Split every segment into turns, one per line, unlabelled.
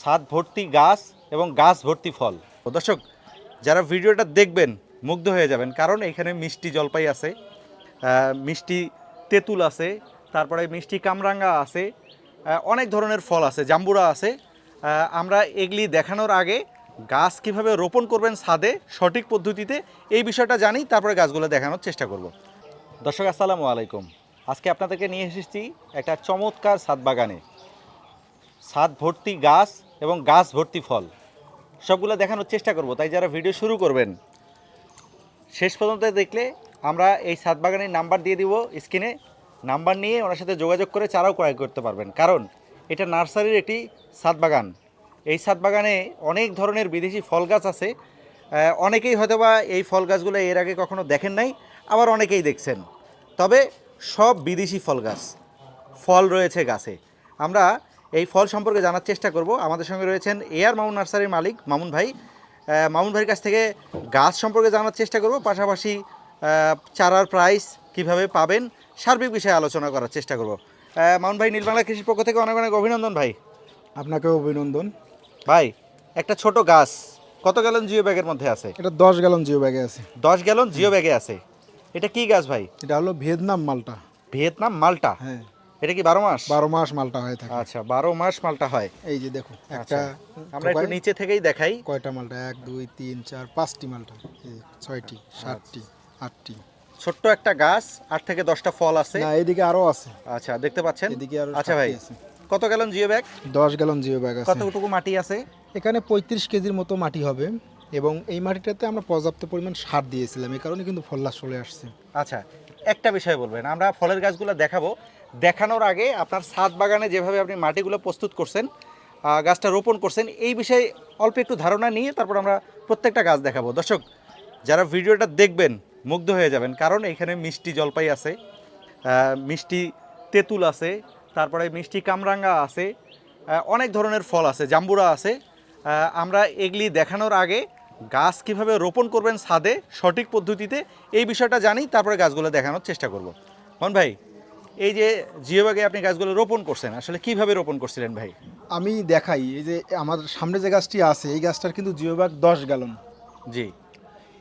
ছাদ ভর্তি গাছ এবং গাছ ভর্তি ফল। দর্শক, যারা ভিডিওটা দেখবেন, মুগ্ধ হয়ে যাবেন, কারণ এখানে মিষ্টি জলপাই আছে মিষ্টি তেঁতুল আছে, তারপরে মিষ্টি কামরাঙ্গা আছে অনেক ধরনের ফল আছে, জাম্বুরা আছে। আমরা এগুলি দেখানোর আগে গাছ কীভাবে রোপণ করবেন ছাদে, সঠিক পদ্ধতিতে এই বিষয়টা জানি, তারপরে গাছগুলো দেখানোর চেষ্টা করব। দর্শক, আসসালামু আলাইকুম। আজকে আপনাদেরকে নিয়ে এসেছি একটা চমৎকার ছাদ বাগানে। ছাদ ভর্তি গাছ এবং গাছ ভর্তি ফল। সবগুলো দেখানোর চেষ্টা করব, তাই যারা ভিডিও শুরু করবেন, শেষ পর্যন্ত দেখলে আমরা এই ছাদ বাগানের নাম্বার দিয়ে দিব স্ক্রিনে। নাম্বার নিয়ে ওনার সাথে যোগাযোগ করে চারাও ক্রয় করতে পারবেন, কারণ এটা নার্সারির একটি ছাদ বাগান এই ছাদ বাগানে অনেক ধরনের বিদেশি ফল গাছ আছে অনেকেই হয়তোবা এই ফল গাছগুলো এর আগে কখনো দেখেন নাই, আবার অনেকেই দেখছেন। তবে সব বিদেশি ফল গাছ, ফল রয়েছে গাছে। আমরা এই ফল সম্পর্কে জানার চেষ্টা করব। আমাদের সঙ্গে রয়েছেন এয়ার মামুন নার্সারির মালিক মামুন ভাই। মামুন ভাইয়ের কাছ থেকে গাছ সম্পর্কে জানার চেষ্টা করব পাশাপাশি চারার প্রাইস কীভাবে পাবেন সার্বিক বিষয়ে আলোচনা করার চেষ্টা করব। মামুন ভাই নীলবাংলা কৃষির পক্ষ থেকে অনেক অনেক অভিনন্দন ভাই।
আপনাকে অভিনন্দন।
ভাই একটা ছোট গাছ কত গ্যালন জিও ব্যাগের মধ্যে আছে?
এটা দশ গ্যালন জিও ব্যাগে আছে।
দশ গ্যালন জিও ব্যাগে আছে। এটা কি গাছ ভাই?
এটা হলো ভিয়েতনাম মালটা।
ভিয়েতনাম মালটা?
হ্যাঁ।
এটা কি বারো মাস?
বারো মাস মালটা হয়ে থাকে।
আচ্ছা বারো মাস মালটা হয়।
এই যে দেখো একটা
আচ্ছা। আমরা একটু নিচে থেকেই দেখাই।
কয়টা মালটা? এক দুই তিন চার পাঁচটি মালটা। ছয়টি সাতটি আটটি।
ছোট্ট একটা গাছ আট থেকে দশটা ফল আছে।
না এদিকে আরও আছে।
আচ্ছা দেখতে পাচ্ছেন?
এদিকে আরও
আচ্ছা ভাই কত গ্যালন জিও ব্যাগ?
দশ গ্যালন জিও ব্যাগ আছে।
কতটুকু মাটি আছে?
এখানে পঁয়ত্রিশ কেজির মতো মাটি হবে এবং এই মাটিটাতে আমরা পর্যাপ্ত পরিমাণ সার দিয়েছিলাম। এই কারণে কিন্তু ফল্লাস চলে আসছে।
আচ্ছা একটা বিষয় বলবেন। আমরা ফলের গাছগুলো দেখাবো। দেখানোর আগে আপনার ছাদ বাগানে যেভাবে আপনি মাটিগুলো প্রস্তুত করছেন গাছটা রোপণ করছেন, এই বিষয়ে অল্প একটু ধারণা নিয়ে তারপর আমরা প্রত্যেকটা গাছ দেখাবো। দর্শক, যারা ভিডিওটা দেখবেন, মুগ্ধ হয়ে যাবেন, কারণ এখানে মিষ্টি জলপাই আছে মিষ্টি তেঁতুল আছে, তারপরে মিষ্টি কামরাঙ্গা আছে অনেক ধরনের ফল আছে, জাম্বুরা আছে। আমরা এগুলি দেখানোর আগে গাছ কীভাবে রোপণ করবেন ছাদে সঠিক পদ্ধতিতে, এই বিষয়টা জানি, তারপরে গাছগুলো দেখানোর চেষ্টা করব। মন ভাই এই যে জিওবাগে আপনি গাছগুলো রোপণ করছেন আসলে কীভাবে রোপণ করছিলেন ভাই?
আমি দেখাই এই যে আমার সামনে যে গাছটি আছে এই গাছটার কিন্তু জিও ব্যাগ দশ গ্যালন।
জি।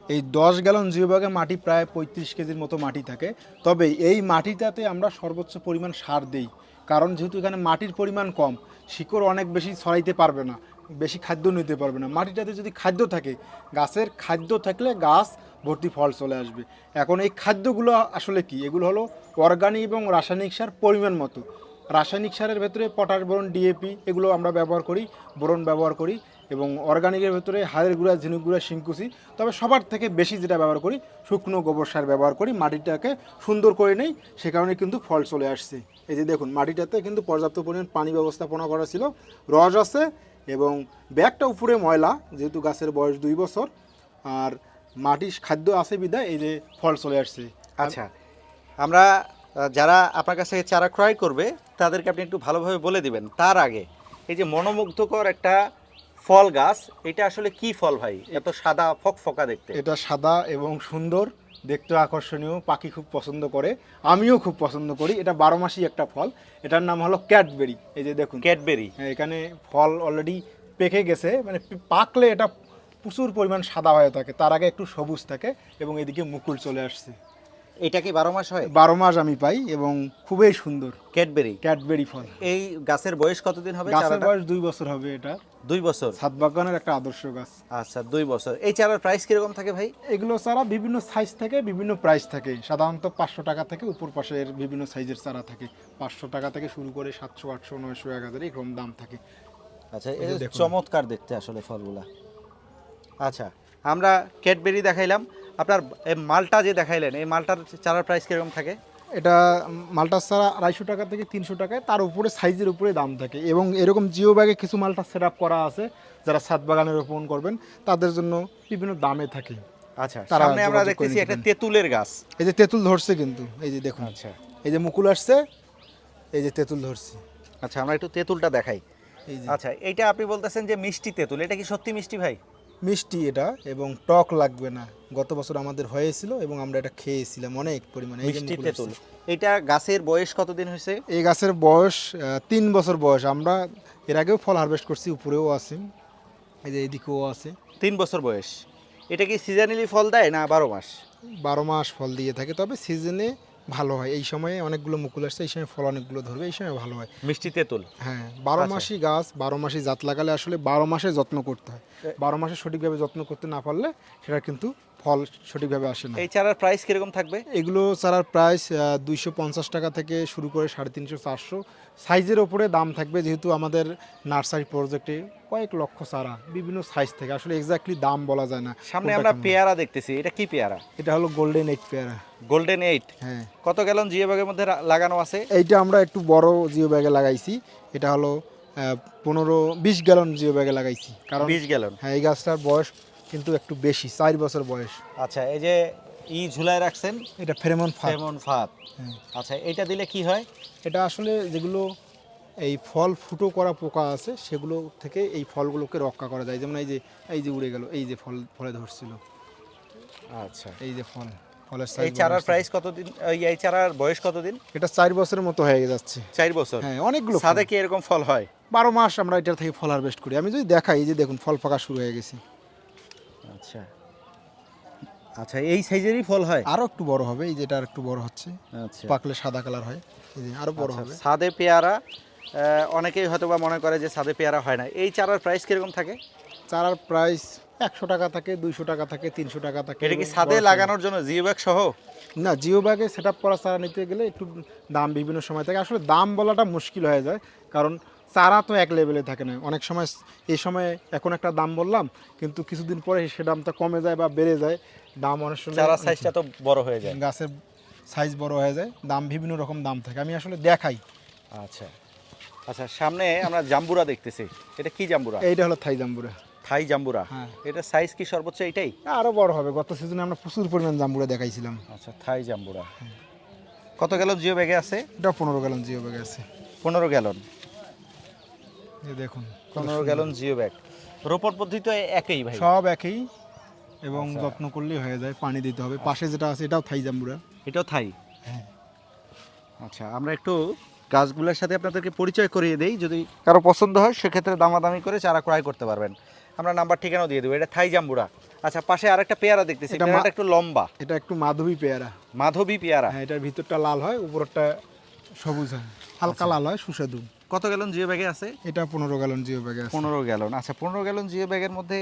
এই দশ গ্যালন জিওবাগে মাটি প্রায় পঁয়ত্রিশ কেজির মতো মাটি থাকে। তবে এই মাটিটাতে আমরা সর্বোচ্চ পরিমাণ সার দেই। কারণ যেহেতু এখানে মাটির পরিমাণ কম শিকড় অনেক বেশি ছড়াইতে পারবে না। বেশি খাদ্য নিতে পারবে না। মাটিটাতে যদি খাদ্য থাকে, গাছের খাদ্য থাকলে গাছ ভর্তি ফল চলে আসবে। এখন এই খাদ্যগুলো আসলে কি? এগুলো হলো অর্গানিক এবং রাসায়নিক সার পরিমাণ মতো। রাসায়নিক সারের ভেতরে পটাশ বোরন ডিএপি এগুলো আমরা ব্যবহার করি, বোরন ব্যবহার করি এবং অর্গানিকের ভেতরে হাড়ের গুঁড়া, ঝিনুক গুঁড়া শিংকুচি তবে সবার থেকে বেশি যেটা ব্যবহার করি, শুকনো গোবর সার ব্যবহার করি, মাটিটাকে সুন্দর করে নেই, সে কারণে কিন্তু ফল চলে আসছে। এই যে দেখুন, মাটিটাতে কিন্তু পর্যাপ্ত পরিমাণ পানি ব্যবস্থাপনা করা ছিল, রস আছে এবং ব্যাগটা উপরে ময়লা যেহেতু গাছের বয়স দুই বছর আর মাটির খাদ্য আছে বিদায় এই যে ফল চলে আসছে।
আচ্ছা আমরা যারা আপনার কাছে চারা ক্রয় করবে তাদেরকে আপনি একটু ভালোভাবে বলে দিবেন। তার আগে এই যে মনোমুগ্ধকর একটা ফল গাছ এটা আসলে কি ফল ভাই? এত সাদা ফকফকা দেখতে।
এটা সাদা এবং সুন্দর। দেখতে আকর্ষণীয় পাখি খুব পছন্দ করে আমিও খুব পছন্দ করি। এটা বারো মাসি একটা ফল। এটার নাম হলো ক্যাটবেরি এই যে দেখুন।
ক্যাটবেরি
হ্যাঁ, এখানে ফল অলরেডি পেকে গেছে। মানে পাকলে এটা প্রচুর পরিমাণ সাদা হয়ে থাকে। তার আগে একটু সবুজ থাকে এবং এদিকে মুকুল চলে আসছে।
এটা কি বারো মাস হয়?
বারো মাস আমি পাই এবং খুবই সুন্দর
ক্যাডবেরি।
ক্যাটবেরি ফল।
এই গাছের বয়স কতদিন হবে
গাছের? বয়স দুই বছর হবে এটা।
দুই বছর?
ছাদ বাগানের একটা আদর্শ গাছ।
আচ্ছা দুই বছর। এই চারার প্রাইস কীরকম থাকে ভাই?
এগুলো চারা বিভিন্ন সাইজ থাকে বিভিন্ন প্রাইস থাকে। সাধারণত পাঁচশো টাকা থেকে উপর পাশের বিভিন্ন সাইজের চারা থাকে। পাঁচশো টাকা থেকে শুরু করে সাতশো আটশো নয়শো এক হাজার এরকম দাম থাকে।
আচ্ছা। চমৎকার দেখতে আসলে ফলগুলা। আচ্ছা আমরা ক্যাডবেরি দেখাইলাম। আপনার মালটা যে দেখাইলেন এই মালটার চারার প্রাইস কীরকম থাকে?
এটা মালটার চারা আড়াইশো টাকা থেকে তিনশো টাকায় তার উপরে সাইজের উপরে দাম থাকে এবং এরকম জিও ব্যাগে কিছু মালটা সেট করা আছে যারা ছাদ বাগানে রোপণ করবেন তাদের জন্য বিভিন্ন দামে থাকে।
আচ্ছা সামনে আমরা দেখতেছি একটা তেঁতুলের গাছ।
এই যে তেঁতুল ধরছে কিন্তু এই যে দেখুন।
আচ্ছা।
এই যে মুকুল আসছে এই যে তেঁতুল ধরছে।
আচ্ছা আমরা একটু তেঁতুলটা দেখাই। আচ্ছা এইটা আপনি বলতেছেন যে মিষ্টি তেঁতুল এটা কি সত্যি মিষ্টি ভাই?
মিষ্টি এটা এবং টক লাগবে না। গত বছর আমাদের হয়েছিল এবং আমরা এটা খেয়েছিলাম অনেক পরিমাণে
মিষ্টি তেঁতুল এটা গাছের বয়স কতদিন হয়েছে?
এই গাছের বয়স তিন বছর বয়স। আমরা এর আগেও ফল হারভেস্ট করছি উপরেও আছে। এই যে এদিকেও আছে।
তিন বছর বয়স। এটা কি সিজনালি ফল দেয় না বারো মাস?
বারো মাস ফল দিয়ে থাকে তবে সিজনে ভালো হয়। এই সময়ে অনেকগুলো মুকুল আসছে এই সময় ফল অনেকগুলো ধরবে এই সময় ভালো হয়।
মিষ্টি তেঁতুল।
হ্যাঁ বারো
আচ্ছা।
মাসি গাছ বারো মাসি জাত লাগালে আসলে বারো মাসে যত্ন করতে হয়। বারো মাসে সঠিকভাবে যত্ন করতে না পারলে সেটা কিন্তু ফল সঠিকভাবে আসে না।
এই চারার প্রাইস কীরকম থাকবে?
এগুলো চারার প্রাইস দুইশো পঞ্চাশ টাকা থেকে শুরু করে সাড়ে তিনশো চারশো। সাইজের ওপরে দাম থাকবে যেহেতু আমাদের নার্সারি প্রজেক্টে কয়েক লক্ষ চারা বিভিন্ন সাইজ থেকে। আসলে এক্স্যাক্টলি দাম বলা যায় না
সামনে আমরা পেয়ারা দেখতেছি এটা কি পেয়ারা?
এটা হলো গোল্ডেন এইট পেয়ারা।
গোল্ডেন এইট
হ্যাঁ।
কত গ্যালন জিও ব্যাগের মধ্যে লাগানো আছে?
এইটা আমরা একটু বড় জিও ব্যাগে লাগাইছি। এটা হলো পনেরো বিশ গ্যালন জিও ব্যাগে লাগাইছি। কারণ
বিশ গ্যালন?
হ্যাঁ এই গাছটার বয়স কিন্তু একটু বেশি চার বছর বয়স।
আচ্ছা এই যে ই ঝুলায় রাখছেন
এটা ফেরেমন ফাল
সেমন ফাত
হ্যাঁ।
আচ্ছা এটা দিলে কি হয়?
এটা আসলে যেগুলো এই ফল ফুটো করা পোকা আছে সেগুলো থেকে এই ফলগুলোকে রক্ষা করা যায়। যেমন এই যে এই যে উড়ে গেল এই যে ফল ফলে ধরছিল।
আচ্ছা।
এই যে ফল ফলের
এই চারার প্রাইস কতদিন এই- চারার বয়স কতদিন?
এটা চার বছরের মতো হয়ে যাচ্ছে।
চার বছর?
হ্যাঁ অনেকগুলো।
সাদে কি এরকম ফল হয়?
বারো মাস আমরা এটার থেকে ফল হারভেস্ট করি। আমি যদি দেখাই এই যে দেখুন ফল পাকা শুরু হয়ে গেছে।
আচ্ছা। আচ্ছা এই সাইজেরই ফল হয়?
আরও একটু বড় হবে এই যেটা আর একটু বড় হচ্ছে।
আচ্ছা।
পাকলে সাদা কালার হয় এই যে আরও বড়
আচ্ছা,
হবে।
সাদে পেয়ারা অনেকেই হয়তো বা মনে করে যে সাদে পেয়ারা হয় না। এই চারার প্রাইস কীরকম থাকে?
চারার প্রাইস একশো টাকা থাকে দুইশো টাকা থাকে তিনশো টাকা থাকে
এটা কি সাদে লাগানোর জন্য জিও ব্যাগ সহ?
না জিও ব্যাগে সেট আপ করা চারা নিতে গেলে একটু দাম বিভিন্ন সময় থাকে। আসলে দাম বলাটা মুশকিল হয়ে যায় কারণ চারা তো এক লেভেলে থাকে না। অনেক সময় এই সময় এখন একটা দাম বললাম কিন্তু কিছুদিন পরে সে দামটা কমে যায় বা বেড়ে যায়। দাম অনেক সময়
চারার সাইজটা তো বড় হয়ে যায়।
গাছের সাইজ বড় হয়ে যায় দাম বিভিন্ন রকম দাম থাকে। আমি আসলে দেখাই।
আচ্ছা। আচ্ছা সামনে আমরা জাম্বুরা দেখতেছি। এটা কি জাম্বুরা?
এইটা হলো থাই জাম্বুরা।
থাই জাম্বুরা।
হ্যাঁ।
এটা সাইজ কি সর্বোচ্চ এটাই
আরও বড় হবে। গত সিজনে আমরা প্রচুর পরিমাণ জাম্বুরা দেখাইছিলাম।
আচ্ছা থাই জাম্বুরা। কত গ্যালন জিও ব্যাগে আছে?
এটা পনেরো গ্যালন জিও ব্যাগে আছে।
পনেরো গ্যালন
এই দেখুন
পনেরো। Gallon geo bag. রোপণ পদ্ধতি তো একই ভাই?
সব একই এবং
আচ্ছা।
যত্ন করলেই হয়ে যায় পানি দিতে হবে। পাশে যেটা আছে এটাও থাই জাম্বুরা।
এটাও থাই?
হ্যাঁ।
আচ্ছা আমরা একটু গাছগুলোর সাথে আপনাদেরকে পরিচয় করিয়ে দেই। যদি কারও পছন্দ হয় সেক্ষেত্রে দামাদামি করে চারা ক্রয় করতে পারবেন। আমরা নাম্বার ঠিকানাও দিয়ে দেবো এটা থাই জাম্বুরা। আচ্ছা পাশে আরেকটা পেয়ারা দেখতেছি
এটা
পেয়ারাটা একটু লম্বা।
এটা একটু মাধবী পেয়ারা।
মাধবী পেয়ারা?
হ্যাঁ এটার ভিতরটা লাল হয় উপরটা সবুজ হয়। হালকা লাল হয় সুস্বাদু।
কত গ্যালন জিও ব্যাগে আছে?
এটা পনেরো গ্যালন জিও ব্যাগে আছে।
পনেরো গ্যালন। আচ্ছা পনেরো গ্যালন জিও ব্যাগের মধ্যে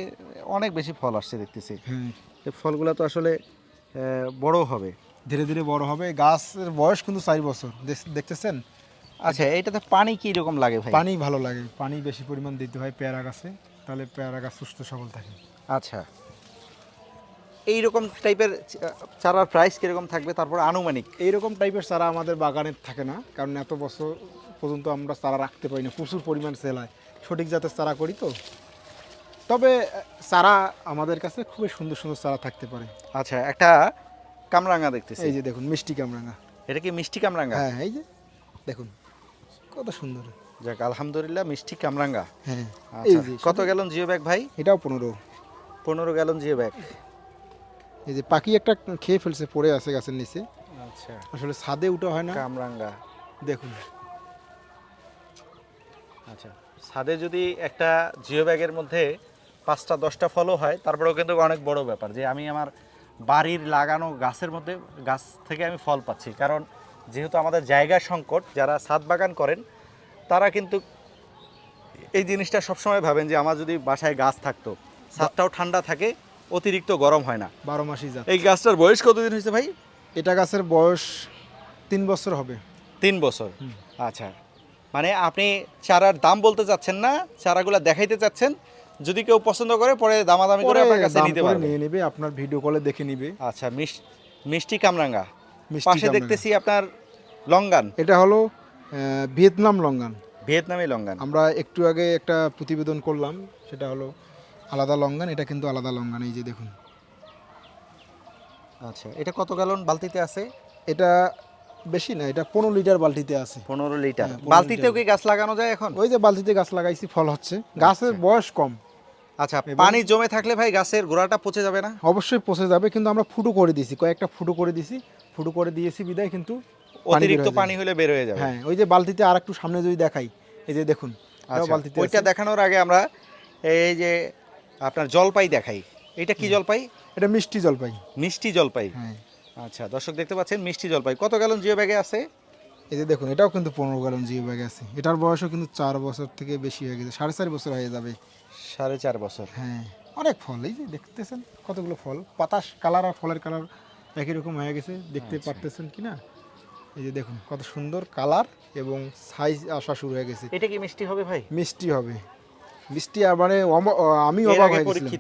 অনেক বেশি ফল আসছে দেখতেছি।
হ্যাঁ।
এই ফলগুলো তো আসলে বড় হবে।
ধীরে ধীরে বড় হবে। গাছের বয়স কিন্তু চার বছর। দেখতেছেন?
আচ্ছা এটাতে পানি কি রকম লাগে ভাই?
পানি ভালো লাগে। পানি বেশি পরিমাণ দিতে হয় পেয়ারা গাছে। তাহলে পেয়ারা গাছ সুস্থ সবল থাকে।
আচ্ছা। এই রকম টাইপের চারার প্রাইস কীরকম থাকবে? তারপর আনুমানিক।
এইরকম টাইপের চারা আমাদের বাগানে থাকে না। কারণ এত বছর পর্যন্ত আমরা চারা রাখতে পারি না প্রচুর পরিমাণ সেল হয়। সঠিক জাতের চারা করি তো। তবে চারা আমাদের কাছে খুবই সুন্দর সুন্দর চারা থাকতে পারে।
আচ্ছা একটা কামরাঙ্গা দেখতেছি।
এই যে দেখুন মিষ্টি কামরাঙা
এটা কি মিষ্টি কামরাঙ্গা?
হ্যাঁ এই যে দেখুন কত সুন্দর।
যাক আলহামদুলিল্লাহ মিষ্টি কামরাঙ্গা।
হ্যাঁ
আচ্ছা কত গ্যালন জিও ব্যাগ ভাই?
এটাও পনেরো।
পনেরো গ্যালন জিও ব্যাগ।
এই যে পাখি একটা খেয়ে ফেলছে পড়ে আছে গাছের নিচে।
আচ্ছা।
আসলে ছাদে উঠে হয় না।
কামরাঙ্গা।
দেখুন
আচ্ছা। ছাদে যদি একটা জিও ব্যাগের মধ্যে পাঁচটা দশটা ফলও হয় তারপরেও কিন্তু অনেক বড় ব্যাপার যে আমি আমার বাড়ির লাগানো গাছের মধ্যে গাছ থেকে আমি ফল পাচ্ছি। কারণ যেহেতু আমাদের জায়গা সংকট যারা ছাদ বাগান করেন তারা কিন্তু এই জিনিসটা সবসময় ভাবেন যে আমার যদি বাসায় গাছ থাকতো ছাদটাও ঠান্ডা থাকে অতিরিক্ত গরম হয় না।
বারো মাসই যা
এই গাছটার বয়স কতদিন হয়েছে ভাই?
এটা গাছের বয়স তিন বছর হবে।
তিন বছর। আচ্ছা। মানে আপনি চারার দাম বলতে চাচ্ছেন না চারাগুলো দেখাইতে চাচ্ছেন যদি কেউ পছন্দ করে পরে দামাদামি করে আপনার কাছে নিতে পারবে।
নিয়ে নেবে আপনার ভিডিও কলে দেখে নিবে।
আচ্ছা মিষ্টি কামরাঙ্গা। পাশে দেখতেছি আপনার লঙ্গান।
এটা হলো ভিয়েতনাম লঙ্গান।
ভিয়েতনামি লঙ্গান।
আমরা একটু আগে একটা প্রতিবেদন করলাম সেটা হলো আলাদা লঙ্গান এটা কিন্তু আলাদা লঙ্গান এই যে দেখুন।
আচ্ছা এটা কত গ্যালন বালতিতে আছে?
এটা বেশি না এটা পনেরো লিটার বালতিতে আছে।
পনেরো লিটার।
হ্যাঁ, 15
বালতিতেও কি গাছ লাগানো যায় এখন?
ওই যে বালতিতে গাছ লাগাইছি ফল হচ্ছে। গাছের
আচ্ছা।
বয়স কম।
আচ্ছা পানি জমে থাকলে ভাই গাছের গোড়াটা পচে যাবে না?
অবশ্যই পচে যাবে কিন্তু আমরা ফুটো করে দিয়েছি কয়েকটা ফুটো করে দিয়েছি। ফুটো করে দিয়েছি বিদায় কিন্তু
অতিরিক্ত পানি হলে বের হয়ে যাবে।
হ্যাঁ ওই যে বালতিতে আর একটু সামনে যদি দেখাই এই যে দেখুন
আচ্ছা
বালতিতে
ওইটা দেখানোর আগে আমরা এই যে আপনার জলপাই দেখাই। এটা কি জলপাই?
এটা মিষ্টি জলপাই।
মিষ্টি জলপাই।
হ্যাঁ।
আচ্ছা দর্শক দেখতে পাচ্ছেন মিষ্টি জলপাই। কত গ্যালন জিও ব্যাগে আছে?
এই যে দেখুন এটাও কিন্তু পনেরো গ্যালন জিও ব্যাগ আছে। এটার বয়সও কিন্তু চার বছর থেকে বেশি হয়ে গেছে সাড়ে চার বছর হয়ে যাবে।
সাড়ে চার বছর।
হ্যাঁ অনেক ফল এই যে দেখতেছেন কতগুলো ফল। পাতাস কালার আর ফলের কালার একই রকম হয়ে গেছে দেখতে
আচ্ছা।
পারতেছেন কি না? এই যে দেখুন কত সুন্দর কালার এবং সাইজ আসা শুরু হয়ে গেছে।
এটা কি মিষ্টি হবে ভাই?
মিষ্টি হবে। মিষ্টি আর মানে আমি অবাক হয়ে গেছিলাম।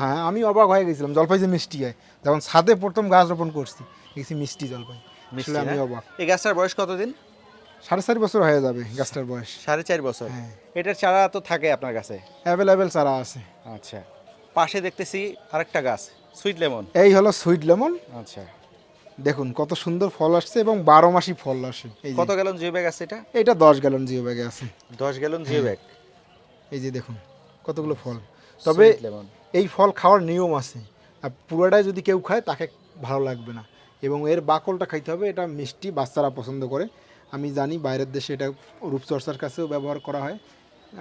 হ্যাঁ আমি অবাক হয়ে গেছিলাম জলপাই যে মিষ্টি হয় যখন ছাদে প্রথম গাছ রোপণ করছি দেখছি মিষ্টি জলপাই।
মিষ্টি
আসলে আমি অবাক।
এই গাছটার বয়স কতদিন?
সাড়ে চার বছর হয়ে যাবে গাছটার বয়স।
সাড়ে চার বছর?
হ্যাঁ।
এটার চারা তো থাকে আপনার কাছে?
অ্যাভেলেবেল চারা আছে।
আচ্ছা। পাশে দেখতেছি আরেকটা গাছ সুইট লেমন।
এই হলো সুইট লেমন।
আচ্ছা।
দেখুন কত সুন্দর ফল আসছে এবং বারো মাসি ফল আসে।
কত গ্যালন জিও ব্যাগ আছে এটা?
এটা দশ গ্যালন জিও ব্যাগে আছে।
দশ গ্যালন জিও ব্যাগ
এই যে দেখুন কতগুলো ফল। তবে
লেমন।
এই ফল খাওয়ার নিয়ম আছে। আর পুরোটাই যদি কেউ খায় তাকে ভালো লাগবে না। এবং এর বাকলটা খাইতে হবে এটা মিষ্টি বাচ্চারা পছন্দ করে। আমি জানি বাইরের দেশে এটা রূপচর্চার কাছেও ব্যবহার করা হয়।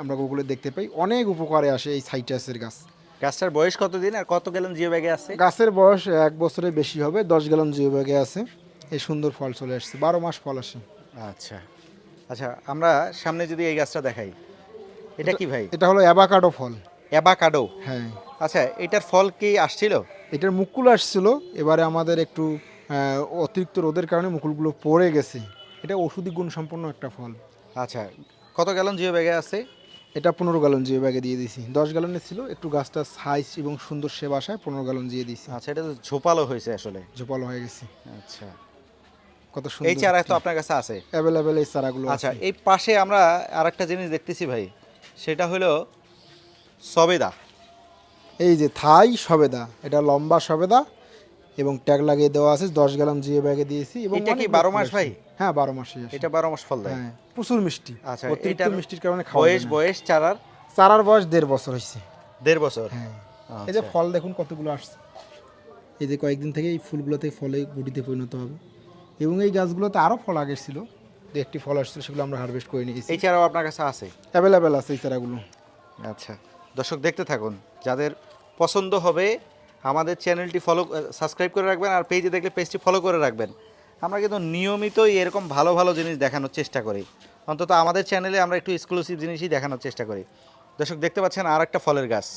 আমরা গুগলে দেখতে পাই। অনেক উপকারে আসে এই সাইটাসের গাছ।
গাছটার বয়স কতদিন আর কত গ্যালন জিও ব্যাগে আছে?
গাছের বয়স এক বছরের বেশি হবে দশ গ্যালন জিও ব্যাগে আছে। এই সুন্দর ফল চলে আসছে বারো মাস ফল আসে।
আচ্ছা। আচ্ছা আমরা সামনে যদি এই গাছটা দেখাই এটা কি ভাই?
এটা হলো অ্যাবাকাডো ফল।
অ্যাবাকাডো
হ্যাঁ।
আচ্ছা এটার ফল কি আসছিল?
এটার মুকুল আসছিল এবারে আমাদের একটু অতিরিক্ত রোদের কারণে মুকুলগুলো পড়ে গেছে। এটা ওষুধি গুণ সম্পন্ন একটা ফল।
আচ্ছা কত গ্যালন জিও ব্যাগে আছে?
এটা পনেরো গ্যালন জিও ব্যাগে দিয়ে দিয়েছি। দশ গ্যালনের ছিল একটু গাছটা সাইজ এবং সুন্দর সেবা আসায় পনেরো গ্যালন দিয়ে দিয়েছি।
আচ্ছা এটা তো ঝোপালো হয়েছে আসলে।
ঝোপালো হয়ে গেছে।
আচ্ছা।
কত
এই
সুন্দর
চারা তো আপনার কাছে আছে।
অ্যাভেলেবেল এই চারাগুলো
আচ্ছা এই পাশে আমরা আরেকটা জিনিস দেখতেছি ভাই। সেটা হলো সবেদা।
এই যে থাই সবেদা এটা লম্বা সবেদা এবং ট্যাগ লাগিয়ে দেওয়া আছে দশ গ্রাম জিও ব্যাগে দিয়েছি এবং
এটা কি
অনেক
12
মুকুল
মাস ভাই?
হ্যাঁ বারো মাসে
এটা বারো মাস ফল দেয়?
হ্যাঁ প্রচুর মিষ্টি।
আচ্ছা
মিষ্টির কারণে
বয়স বয়স চারার?
চারার বয়স দেড় বছর হয়েছে।
দেড় বছর?
হ্যাঁ। এই যে
আচ্ছা।
ফল দেখুন কতগুলো আসছে। এই যে কয়েকদিন থেকে এই ফুলগুলোতে ফলে গুটিতে পরিণত হবে। এবং এই গাছগুলোতে আরও ফল আগে ছিল। দু একটি ফল আসছিল সেগুলো আমরা হারভেস্ট করে নিয়েছি।
এই চারাও আপনার কাছে আছে?
অ্যাভেলেবেল আছে এই চারাগুলো।
আচ্ছা। দর্শক দেখতে থাকুন। যাদের পছন্দ হবে আমাদের চ্যানেলটি ফলো সাবস্ক্রাইব করে রাখবেন আর পেজে দেখলে পেজটি ফলো করে রাখবেন। আমরা কিন্তু নিয়মিতই এরকম ভালো ভালো জিনিস দেখানোর চেষ্টা করি। অন্তত আমাদের চ্যানেলে আমরা একটু এক্সক্লুসিভ জিনিসই দেখানোর চেষ্টা করি। দর্শক দেখতে পাচ্ছেন আর একটা ফলের গাছ।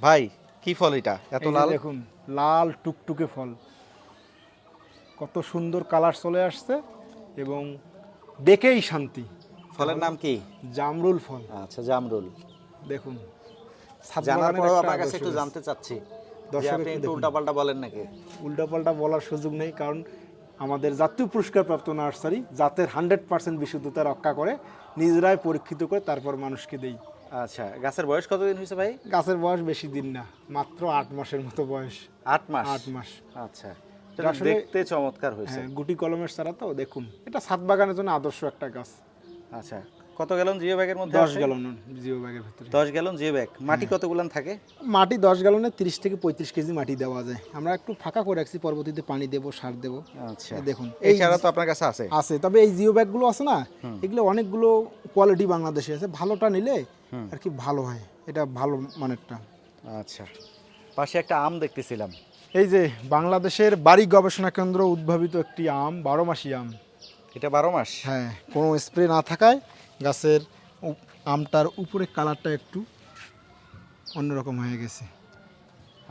ভাই কি ফল এটা? এত লাল?
দেখুন লাল টুকটুকে ফল। কত সুন্দর কালার চলে আসছে এবং দেখেই শান্তি।
ফলের নাম কি?
জামরুল ফল।
আচ্ছা জামরুল।
দেখুন।
জানার পরেও আপনার কাছে একটু জানতে চাচ্ছি
দর্শক একটু
উল্টাপাল্টা বলেন নাকি?
উল্টাপাল্টা বলার সুযোগ নেই কারণ আমাদের জাতীয় পুরস্কারপ্রাপ্ত নার্সারি জাতের হান্ড্রেড পার্সেন্ট বিশুদ্ধতা রক্ষা করে নিজেরাই পরীক্ষিত করে তারপর মানুষকে দেই।
আচ্ছা গাছের বয়স কতদিন হয়েছে ভাই?
গাছের বয়স বেশি দিন না মাত্র আট মাসের মতো বয়স।
আট মাস?
আট মাস।
আচ্ছা দেখতে চমৎকার হয়েছে।
হ্যাঁ গুটি কলমের চারা তো দেখুন। এটা ছাদ বাগানের জন্য আদর্শ একটা গাছ।
আচ্ছা কত গ্যালন জিও ব্যাগের মধ্যে
দশ
আছে?
গ্যালন জিও ব্যাগের ভিতরে।
দশ গ্যালন জিও ব্যাগ। মাটি কতগুলান থাকে?
মাটি দশ গ্যালনে তিরিশ থেকে পঁয়ত্রিশ কেজি মাটি দেওয়া যায়। আমরা একটু ফাঁকা করে রাখছি পরবর্তীতে পানি দেবো সার দেবো।
আচ্ছা।
দেখুন
এই চারা তো আপনার কাছে আছে।
আছে তবে এই জিও ব্যাগগুলো আছে না এগুলো অনেকগুলো কোয়ালিটি বাংলাদেশে আছে। ভালোটা নিলে আর কি ভালো হয় এটা ভালো মানেরটা।
আচ্ছা। পাশে একটা আম দেখতেছিলাম।
এই যে বাংলাদেশের বাড়ি গবেষণা কেন্দ্র উদ্ভাবিত একটি আম বারো মাসি আম।
এটা বারো মাস?
হ্যাঁ কোনো স্প্রে না থাকায় গাছের আমটার উপরে কালারটা একটু অন্যরকম হয়ে গেছে।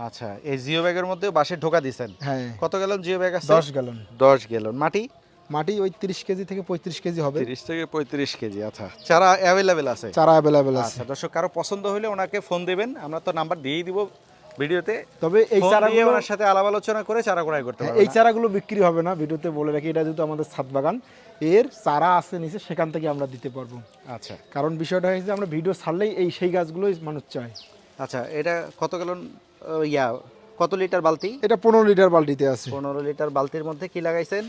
আচ্ছা এই জিও ব্যাগের মধ্যে বাসে ঢোকা দিছেন
হ্যাঁ।
কত গ্যালন জিও ব্যাগ আছে?
দশ গ্যালন।
দশ গ্যালন। মাটি?
মাটি ওই তিরিশ কেজি থেকে পঁয়ত্রিশ কেজি হবে।
তিরিশ থেকে পঁয়ত্রিশ কেজি আচ্ছা। চারা অ্যাভেলেবেল আছে?
চারা অ্যাভেলেবেল আছে।
আচ্ছা দর্শক কারও পছন্দ হলে ওনাকে ফোন দেবেন আমরা তো নাম্বার দিয়েই দিব ভিডিওতে।
তবে এই
দিয়ে
চারাগুলো
ওনার সাথে আলাপ আলোচনা করে চারা ক্রয় করতে
হবে
পারবেন
এই চারাগুলো বিক্রি হবে না ভিডিওতে বলে রাখি এটা যেহেতু আমাদের ছাদ বাগান এর চারা আছে নিচে সেখান থেকে আমরা দিতে পারব।
আচ্ছা।
কারণ বিষয়টা হয়েছে আমরা ভিডিও ছাড়লেই এই সেই গাছগুলোই মানুষ চায়।
আচ্ছা এটা কত গ্যালন ইয়া কত লিটার বালতি?
এটা পনেরো লিটার বালতিতে আছে।
পনেরো লিটার বালতির মধ্যে কি লাগাইছেন?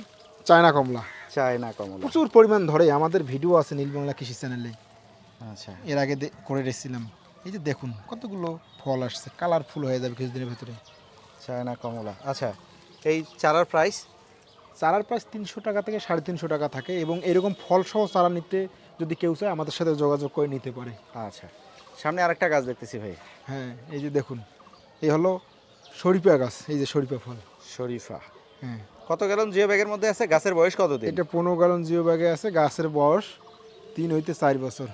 চায়না কমলা।
চায়না কমলা।
প্রচুর পরিমাণ ধরে আমাদের ভিডিও আছে নীলবাংলা কৃষি চ্যানেলে।
আচ্ছা।
এর আগে করে রেখেছিলাম। এই যে দেখুন কতগুলো ফল আসছে কালারফুল হয়ে যাবে কিছুদিনের ভেতরে।
চায়না কমলা। আচ্ছা এই চারার প্রাইস
চারার প্রাইস তিনশো টাকা থেকে সাড়ে তিনশো টাকা থাকে এবং এরকম ফলসহ চারা নিতে যদি কেউ চায় আমাদের সাথে যোগাযোগ করে নিতে পারে।
আচ্ছা। সামনে আরেকটা গাছ দেখতেছি ভাই।
হ্যাঁ এই যে দেখুন এই হলো শরিফা গাছ এই যে শরিফা ফল।
শরীফা
হ্যাঁ।
কত গ্যালন জিও ব্যাগের মধ্যে আছে? গাছের বয়স কত দিন
এটা পনেরো গ্যালন জিও ব্যাগে আছে গাছের বয়স তিন হইতে চার বছর।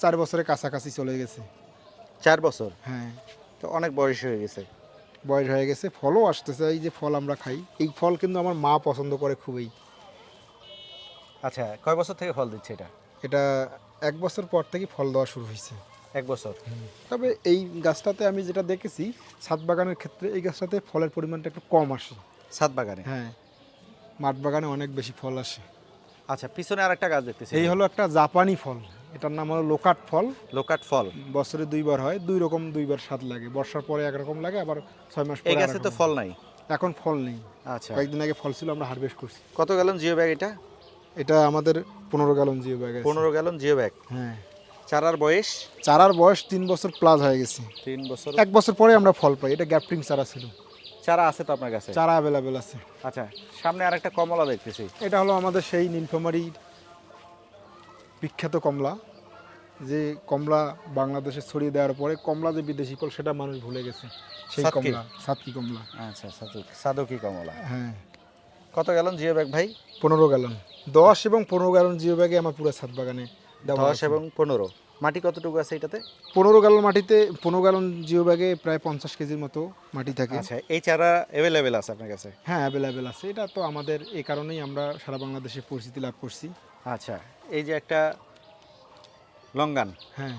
চার বছরের কাছাকাছি চলে গেছে।
চার বছর?
হ্যাঁ।
তো অনেক বয়স হয়ে গেছে।
বয়স হয়ে গেছে ফলও আসতেছে এই যে ফল আমরা খাই এই ফল কিন্তু আমার মা পছন্দ করে খুবই।
আচ্ছা কয় বছর থেকে ফল দিচ্ছে এটা?
এটা এক বছর পর থেকে ফল দেওয়া শুরু হয়েছে।
এক বছর?
তবে এই গাছটাতে আমি যেটা দেখেছি ছাদ বাগানের ক্ষেত্রে এই গাছটাতে ফলের পরিমাণটা একটু কম আসে।
সাত বাগানে?
হ্যাঁ মাঠ বাগানে অনেক বেশি ফল আসে।
আচ্ছা পিছনে আরেকটা গাছ দেখতেছি।
এই হলো একটা জাপানি ফল। এটার নাম হলো লোকাট ফল।
লোকাট ফল।
বছরে দুইবার হয় দুই রকম দুইবার স্বাদ লাগে। বর্ষার পরে একরকম লাগে আবার ছয় মাস
এই
পরে
গাছে তো ফল নাই?
এখন ফল নেই।
আচ্ছা।
কয়েকদিন আগে ফল ছিল আমরা হারভেস্ট করছি।
কত গ্যালন জিও ব্যাগ এটা?
এটা আমাদের পনেরো গ্যালন জিও ব্যাগ
পনেরো গ্যালন জিও ব্যাগ।
হ্যাঁ।
চারার বয়স?
চারার বয়স তিন বছর প্লাস হয়ে গেছে।
তিন বছর।
এক বছর পরে আমরা ফল পাই এটা গ্যাপটিং চারা ছিল।
চারা আছে তো আপনার কাছে?
চারা অ্যাভেলেবেল আছে।
আচ্ছা সামনে আরেকটা কমলা দেখতেছি।
এটা হলো আমাদের সেই নীলফামারীর বিখ্যাত কমলা যে কমলা বাংলাদেশে ছড়িয়ে দেওয়ার পরে কমলা যে বিদেশি ফল সেটা মানুষ ভুলে গেছে। সেই? কমলা সাতকি কমলা।
আচ্ছা সাদু সাদকি কমলা।
হ্যাঁ।
কত গ্যালন জিও ব্যাগ ভাই?
পনেরো গ্যালন। দশ এবং পনেরো গ্যালন জিও ব্যাগে আমার পুরো ছাদ বাগানে দেওয়া
দশ
আছে।
এবং পনেরো। মাটি কতটুকু আছে এটাতে?
পনেরো গ্যালন মাটিতে পনেরো গ্যালন জিও ব্যাগে প্রায় পঞ্চাশ কেজির মতো মাটি থাকে।
আচ্ছা এই চারা অ্যাভেলেবেল আছে আপনার কাছে?
হ্যাঁ অ্যাভেলেবেল আছে। এটা তো আমাদের এই কারণেই আমরা সারা বাংলাদেশে পরিচিতি লাভ করছি।
আচ্ছা এই যে একটা লঙ্গান।
হ্যাঁ।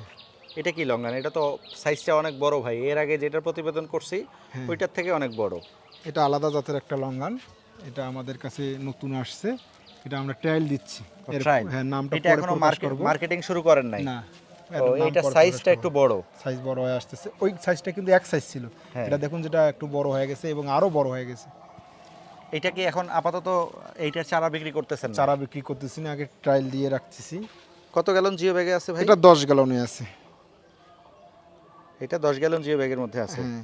এটা কি লঙ্গান? এটা তো সাইজটা অনেক বড় ভাই। এর আগে যেটা প্রতিবেদন করছি
হ্যাঁ।
ওইটার থেকে অনেক বড়।
এটা আলাদা জাতের একটা লঙ্গান। এটা আমাদের কাছে নতুন আসছে। এটা আমরা ট্রায়াল দিচ্ছি।
ও,
হ্যাঁ নামটা
এটা এখনও মার্কেটিং শুরু করেন নাই?
না।
এটা সাইজটা একটু বড়।
সাইজ বড় হয়ে আসতেছে। ওই সাইজটা কিন্তু এক সাইজ ছিল।
হ্যাঁ।
এটা দেখুন যেটা একটু বড় হয়ে গেছে এবং আরও বড় হয়ে গেছে।
এটা কি এখন আপাতত এইটার চারা বিক্রি করতেছেন
চারা বিক্রি করতেছি না আগে ট্রায়াল দিয়ে রাখতেছি।
কত গ্যালন জিও ব্যাগে আছে ভাই?
এটা দশ গ্যালনে আছে।
এটা দশ গ্যালন জিও ব্যাগের মধ্যে আছে?
হ্যাঁ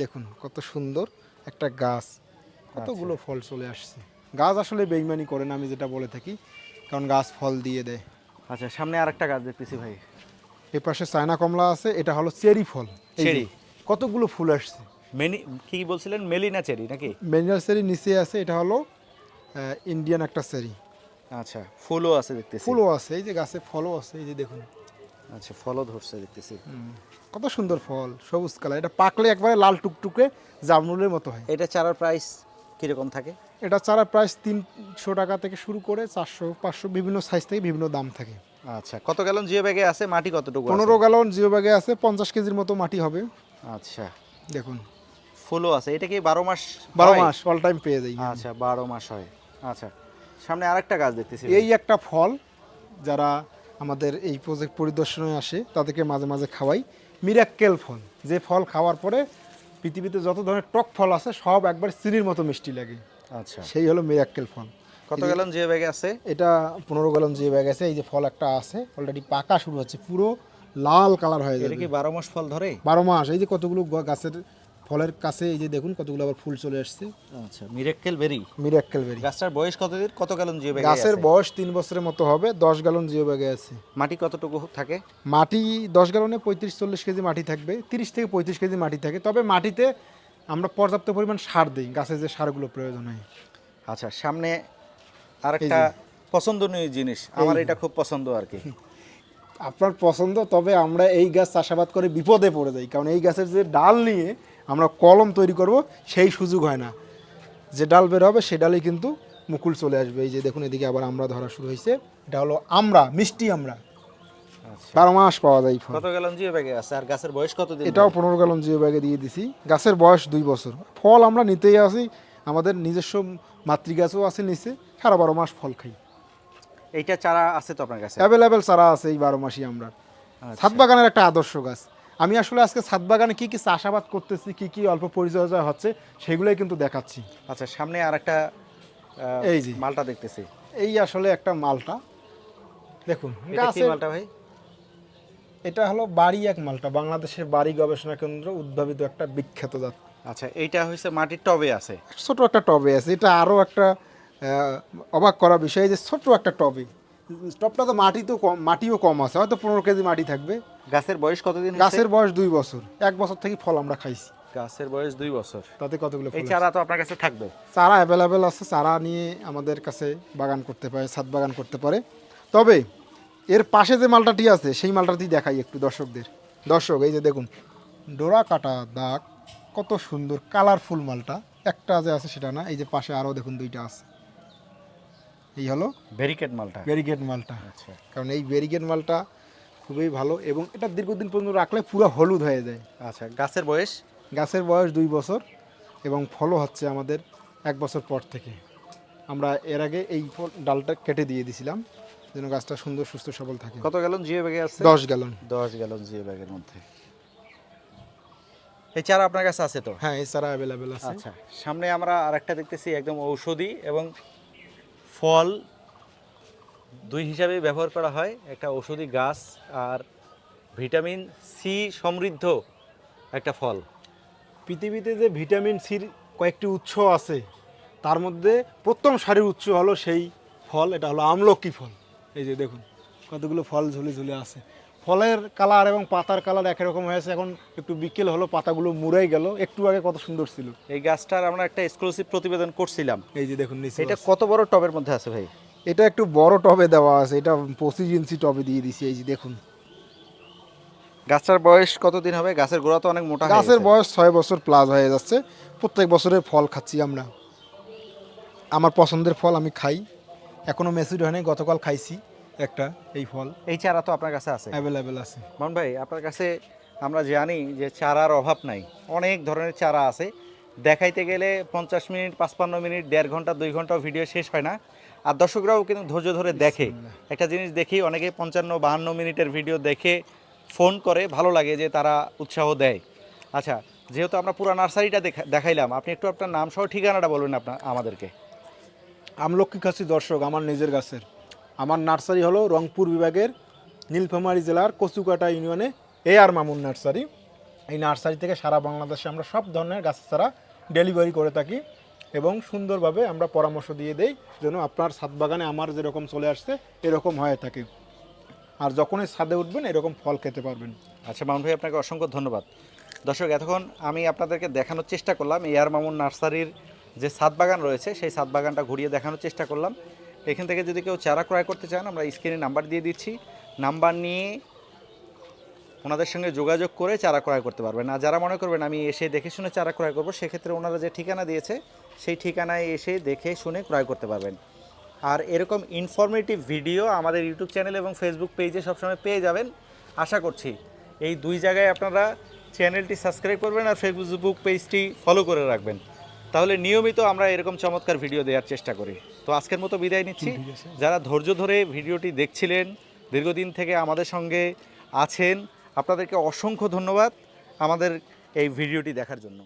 দেখুন কত সুন্দর একটা গাছ কতগুলো ফল চলে আসছে। গাছ আসলে বেইমানি করে না আমি যেটা বলে থাকি। কারণ গাছ ফল দিয়ে দেয়।
আচ্ছা সামনে আরেকটা গাছ দেখতেছি ভাই।
এ পাশে চায়না কমলা আছে এটা হলো চেরি ফল।
চেরি।
কতগুলো ফুল আসছে।
মেনি কি বলছিলেন? মেলিনা চেরি নাকি?
মেনিয়ার চেরি নিচে আছে এটা হলো ইন্ডিয়ান একটা চেরি।
আচ্ছা ফুলও আছে দেখতেছি।
ফুলও আছে এই যে গাছে ফলও আছে এই যে দেখুন।
আচ্ছা ফলও ধরছে দেখতেছি।
কত সুন্দর ফল সবুজ কালার। এটা পাকলে একবারে লাল টুকটুকে জামরুলের মতো হয়।
এটা চারার প্রাইস কীরকম থাকে?
এটা চারা প্রাইস তিনশো টাকা থেকে শুরু করে চারশো পাঁচশো বিভিন্ন সাইজ থেকে বিভিন্ন দাম থাকে।
আচ্ছা কত গ্যালন জিও ব্যাগে আছে? মাটি কতটুকু?
পনেরো গ্যালন জিও ব্যাগে আছে পঞ্চাশ কেজির মতো মাটি হবে।
আচ্ছা।
দেখুন।
ফুলও আছে। এটা কি বারো মাস
বারো মাস অল টাইম পেয়ে যাই।
আচ্ছা বারো মাস হয়। আচ্ছা সামনে আরেকটা গাছ দেখতেছি
এই একটা ফল যারা আমাদের এই প্রজেক্ট পরিদর্শনে আসে তাদেরকে মাঝে মাঝে খাওয়াই। মিরাক্কেল ফল। যে ফল খাওয়ার পরে পৃথিবীতে যত ধরনের টক ফল আছে সব একবার চিনির মতো মিষ্টি লাগে।
আচ্ছা।
সেই হলো মিরাক্কেল ফল।
কত গ্যালন জিও ব্যাগে আছে?
এটা পনেরো গ্যালন যে ব্যাগ আছে এই যে ফল একটা আছে অলরেডি পাকা শুরু হচ্ছে পুরো লাল কালার হয়ে
এটা
যাবে।
কি বারো মাস ফল ধরে?
বারো মাস এই যে কতগুলো গাছের ফলের কাছে এই যে দেখুন কতগুলো আবার ফুল চলে আসছে।
আচ্ছা মিরেক্কেল বেরি
মিরাক্কেল বেরি
গাছটার বয়স কতদিন? কত গ্যালন জিও ব্যাগে
গাছের বয়স তিন বছরের মতো হবে দশ গ্যালন জিও ব্যাগে আছে।
মাটি কতটুকু থাকে?
মাটি দশ গ্যালনে পঁয়ত্রিশ চল্লিশ কেজি মাটি থাকবে তিরিশ থেকে পঁয়ত্রিশ কেজি মাটি থাকে। তবে মাটিতে আমরা পর্যাপ্ত পরিমাণ সার দিই গাছের যে সারগুলো প্রয়োজন হয়।
আচ্ছা সামনে আরেকটা পছন্দনীয় জিনিস। আমার এটা খুব পছন্দ আর কি।
আপনার পছন্দ তবে আমরা এই গাছ চাষাবাদ করে বিপদে পড়ে যাই। কারণ এই গাছের যে ডাল নিয়ে আমরা কলম তৈরি করব সেই সুযোগ হয় না। যে ডাল বের হবে সে ডালে কিন্তু মুকুল চলে আসবে। এই যে দেখুন এদিকে আবার আমরা ধরা শুরু হয়েছে। এটা হলো আমরা মিষ্টি আমরা।
আচ্ছা।
বারো মাস পাওয়া যায় ফল।
কত গ্যালন জিও ব্যাগে আছে? আর গাছের বয়স কতদিন?
এটাও পনেরো গ্যালন জিও ব্যাগে দিয়ে দিছি। গাছের বয়স দুই বছর। ফল আমরা নিতেই আসি। আমাদের নিজস্ব মাতৃগাছও আছে নিচে। সারা বারো মাস ফল খাই।
এইটা চারা আছে তো আপনার কাছে?
অ্যাভেলেবেল চারা আছে এই বারো মাসই আমরা।
আচ্ছা।
ছাদ বাগানের একটা আদর্শ গাছ। আমি আসলে আজকে ছাদ বাগানে কি কি চাষাবাদ করতেছি কি কি অল্প পরিচর্যা হচ্ছে সেগুলোই কিন্তু দেখাচ্ছি।
আচ্ছা সামনে আরেকটা আহ,
এই যে।
মালটা দেখতেছি।
এই আসলে একটা মালটা। দেখুন গাছের
মালটা ভাই?
এটা হলো বাড়ি এক মালটা বাংলাদেশের বাড়ি গবেষণা কেন্দ্র উদ্ভাবিত একটা বিখ্যাত জাত।
আচ্ছা এইটা হচ্ছে মাটির টবে আছে?
ছোট একটা টবে আছে এটা আরও একটা অবাক করা বিষয় যে ছোট একটা টবে টবটা তো মাটি তো কম মাটিও কম আছে হয়তো পনেরো কেজি মাটি থাকবে।
গাছের বয়স কতদিন
গাছের বয়স দুই বছর। এক বছর থেকে ফল আমরা খাইছি।
গাছের বয়স দুই বছর।
তাতে কতগুলো
এই চারা তো আপনার কাছে থাকবে।
চারা অ্যাভেলেবেল আছে চারা নিয়ে আমাদের কাছে বাগান করতে পারে ছাদ বাগান করতে পারে। তবে এর পাশে যে মালটাটি আছে সেই মালটাটি দেখাই একটু দর্শকদের। দর্শক এই যে দেখুন ডোরা কাটা দাগ কত সুন্দর কালারফুল মালটা। একটা যে আছে সেটা না এই যে পাশে আরও দেখুন দুইটা আছে। এই হলো
ব্যারিকেড মালটা।
ব্যারিকেড মালটা।
আচ্ছা।
কারণ এই ব্যারিকেড মালটা খুবই ভালো এবং এটা দীর্ঘদিন পর্যন্ত রাখলে পুরো হলুদ হয়ে যায়।
আচ্ছা গাছের বয়স?
গাছের বয়স দুই বছর এবং ফলও হচ্ছে আমাদের এক বছর পর থেকে। আমরা এর আগে এই ফল ডালটা কেটে দিয়ে দিছিলাম যেন গাছটা সুন্দর সুস্থ সবল থাকে।
কত গ্যালন জিও ব্যাগে আছে?
দশ গ্যালন।
দশ গ্যালন জিও ব্যাগের মধ্যে। এই চারা আপনার কাছে আছে তো?
হ্যাঁ এছাড়া অ্যাভেলেবেল আছে।
আচ্ছা সামনে আমরা আরেকটা দেখতেছি একদম ঔষধি এবং ফল দুই হিসাবে ব্যবহার করা হয়, একটা ওষুধি গাছ আর ভিটামিন সি সমৃদ্ধ একটা ফল।
পৃথিবীতে যে ভিটামিন সির কয়েকটি উৎস আছে, তার মধ্যে প্রথম সারির উৎস হলো সেই ফল, এটা হলো আমলকি ফল। এই যে দেখুন, কতগুলো ফল ঝুলে ঝুলে আছে। ফলের কালার এবং পাতার কালার একই রকম হয়েছে। এখন একটু বিকেল হলো পাতাগুলো মুড়াই গেল। একটু আগে কত সুন্দর ছিল।
এই গাছটার আমরা একটা এক্সক্লুসিভ প্রতিবেদন করছিলাম।
এই যে দেখুন নিচে
এটা কত বড় টবের মধ্যে আছে ভাই?
এটা একটু বড় টবে দেওয়া আছে। এটা পঁচিশ ইঞ্চি টবে দিয়ে দিছি। এই যে দেখুন।
গাছটার বয়স কতদিন হবে? গাছের গোড়া তো অনেক মোটা
গাছের বয়স ছয় বছর প্লাস হয়ে যাচ্ছে। প্রত্যেক বছরের ফল খাচ্ছি আমরা। আমার পছন্দের ফল আমি খাই। এখনও মেসিড হয়নি গতকাল খাইছি। একটা এই ফল
এই চারা তো আপনার কাছে আছে।
অ্যাভেলেবেল আছে।
মামুন ভাই আপনার কাছে আমরা জানি যে চারার অভাব নাই। অনেক ধরনের চারা আছে। দেখাইতে গেলে পঞ্চাশ মিনিট পাঁচপান্ন মিনিট দেড় ঘণ্টা দুই ঘণ্টা ভিডিও শেষ হয় না। আর দর্শকরাও কিন্তু ধৈর্য ধরে দেখে। একটা জিনিস দেখি অনেকে পঞ্চান্ন বাহান্ন মিনিটের ভিডিও দেখে ফোন করে ভালো লাগে যে তারা উৎসাহ দেয়। আচ্ছা যেহেতু আমরা পুরো নার্সারিটা দেখা- দেখাইলাম আপনি একটু আপনার নাম সহ ঠিকানাটা বলবেন আপনার আমাদেরকে।
আমলক্ষী খাচ্ছি দর্শক আমার নিজের গাছের। আমার নার্সারি হলো রংপুর বিভাগের নীলফামারী জেলার কচুকাটা ইউনিয়নে এ আর মামুন নার্সারি। এই নার্সারি থেকে সারা বাংলাদেশে আমরা সব ধরনের গাছ চারা ডেলিভারি করে থাকি এবং সুন্দরভাবে আমরা পরামর্শ দিয়ে দেই যেন আপনার ছাদ বাগানে আমার যেরকম চলে আসছে, এরকম হয়ে থাকে। আর যখনই ছাদে উঠবেন, এরকম ফল খেতে পারবেন।
আচ্ছা মামুন ভাই, আপনাকে অসংখ্য ধন্যবাদ। দর্শক, এতক্ষণ আমি আপনাদেরকে দেখানোর চেষ্টা করলাম, এ আর মামুন নার্সারির যে ছাদ বাগান রয়েছে, সেই ছাদ বাগানটা ঘুরিয়ে দেখানোর চেষ্টা করলাম। এখান থেকে যদি কেউ চারা ক্রয় করতে চান, আমরা স্ক্রিনে নাম্বার দিয়ে দিচ্ছি। নাম্বার নিয়ে ওনাদের সঙ্গে যোগাযোগ করে চারা ক্রয় করতে পারবেন। আর যারা মনে করবেন আমি এসে দেখে শুনে চারা ক্রয় করব, সেক্ষেত্রে ওনারা যে ঠিকানা দিয়েছে, সেই ঠিকানায় এসে দেখে শুনে ক্রয় করতে পারবেন। আর এরকম ইনফরমেটিভ ভিডিও আমাদের ইউটিউব চ্যানেল এবং ফেসবুক পেজে সবসময় পেয়ে যাবেন। আশা করছি এই দুই জায়গায় আপনারা চ্যানেলটি সাবস্ক্রাইব করবেন আর ফেসবুক পেজটি ফলো করে রাখবেন। তাহলে নিয়মিত আমরা এরকম চমৎকার ভিডিও দেওয়ার চেষ্টা করি। তো আজকের মতো বিদায় নিচ্ছি। যারা ধৈর্য ধরে ভিডিওটি দেখছিলেন দীর্ঘদিন থেকে আমাদের সঙ্গে আছেন আপনাদেরকে অসংখ্য ধন্যবাদ আমাদের এই ভিডিওটি দেখার জন্য।